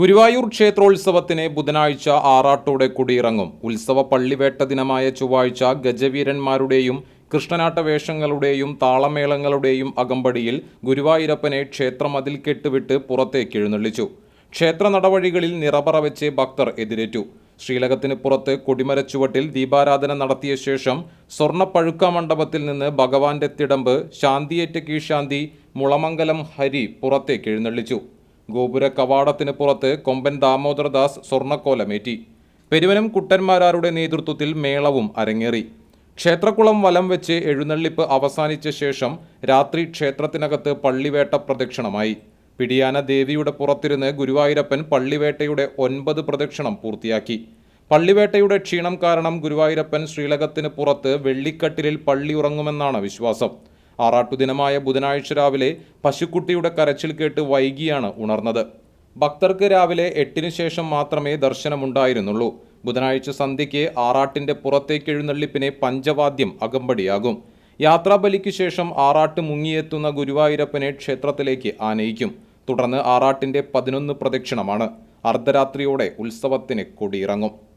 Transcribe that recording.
ഗുരുവായൂർ ക്ഷേത്രോത്സവത്തിന് ബുധനാഴ്ച ആറാട്ടോടെ കുടിയിറങ്ങും. ഉത്സവ പള്ളിവേട്ട ദിനമായ ചൊവ്വാഴ്ച ഗജവീരന്മാരുടെയും കൃഷ്ണനാട്ട വേഷങ്ങളുടെയും താളമേളങ്ങളുടെയും അകമ്പടിയിൽ ഗുരുവായൂരപ്പനെ ക്ഷേത്രമതിൽ കെട്ടുവിട്ട് പുറത്തേക്ക് എഴുന്നള്ളിച്ചു. ക്ഷേത്ര നടവഴികളിൽ നിറപറ വെച്ച് ഭക്തർ എതിരേറ്റു. ശ്രീലകത്തിന് പുറത്ത് കൊടിമരച്ചുവട്ടിൽ ദീപാരാധന നടത്തിയ ശേഷം സ്വർണപ്പഴുക്ക മണ്ഡപത്തിൽ നിന്ന് ഭഗവാന്റെ തിടമ്പ് ശാന്തിയേറ്റ കീഴ്ശാന്തി മുളമംഗലം ഹരി പുറത്തേക്ക് എഴുന്നള്ളിച്ചു. ഗോപുര കവാടത്തിന് പുറത്ത് കൊമ്പൻ ദാമോദരദാസ് സ്വർണക്കോലമേറ്റി പെരുവനം കുട്ടന്മാരാരുടെ നേതൃത്വത്തിൽ മേളവും അരങ്ങേറി. ക്ഷേത്രക്കുളം വലം വെച്ച് എഴുന്നള്ളിപ്പ് അവസാനിച്ച ശേഷം രാത്രി ക്ഷേത്രത്തിനകത്ത് പള്ളിവേട്ട പ്രദക്ഷിണമായി. പിടിയാന ദേവിയുടെ പുറത്തിരുന്ന് ഗുരുവായൂരപ്പൻ പള്ളിവേട്ടയുടെ ഒൻപത് പ്രദക്ഷിണം പൂർത്തിയാക്കി. പള്ളിവേട്ടയുടെ ക്ഷീണം കാരണം ഗുരുവായൂരപ്പൻ ശ്രീലകത്തിന് പുറത്ത് വെള്ളിക്കട്ടിലിൽ പള്ളി ഉറങ്ങുമെന്നാണ് വിശ്വാസം. ആറാട്ടുദിനമായ ബുധനാഴ്ച രാവിലെ പശുക്കുട്ടിയുടെ കരച്ചിൽ കേട്ട് വൈകിയാണ് ഉണർന്നത്. ഭക്തർക്ക് രാവിലെ എട്ടിനു ശേഷം മാത്രമേ ദർശനമുണ്ടായിരുന്നുള്ളൂ. ബുധനാഴ്ച സന്ധ്യയ്ക്ക് ആറാട്ടിന്റെ പുറത്തേക്ക് എഴുന്നള്ളിപ്പിനെ പഞ്ചവാദ്യം അകമ്പടിയാകും. യാത്രാബലിക്ക് ശേഷം ആറാട്ട് മുങ്ങിയെത്തുന്ന ഗുരുവായൂരപ്പനെ ക്ഷേത്രത്തിലേക്ക് ആനയിക്കും. തുടർന്ന് ആറാട്ടിന്റെ പതിനൊന്ന് പ്രദക്ഷിണമാണ്. അർദ്ധരാത്രിയോടെ ഉത്സവത്തിന് കൊടിയിറങ്ങും.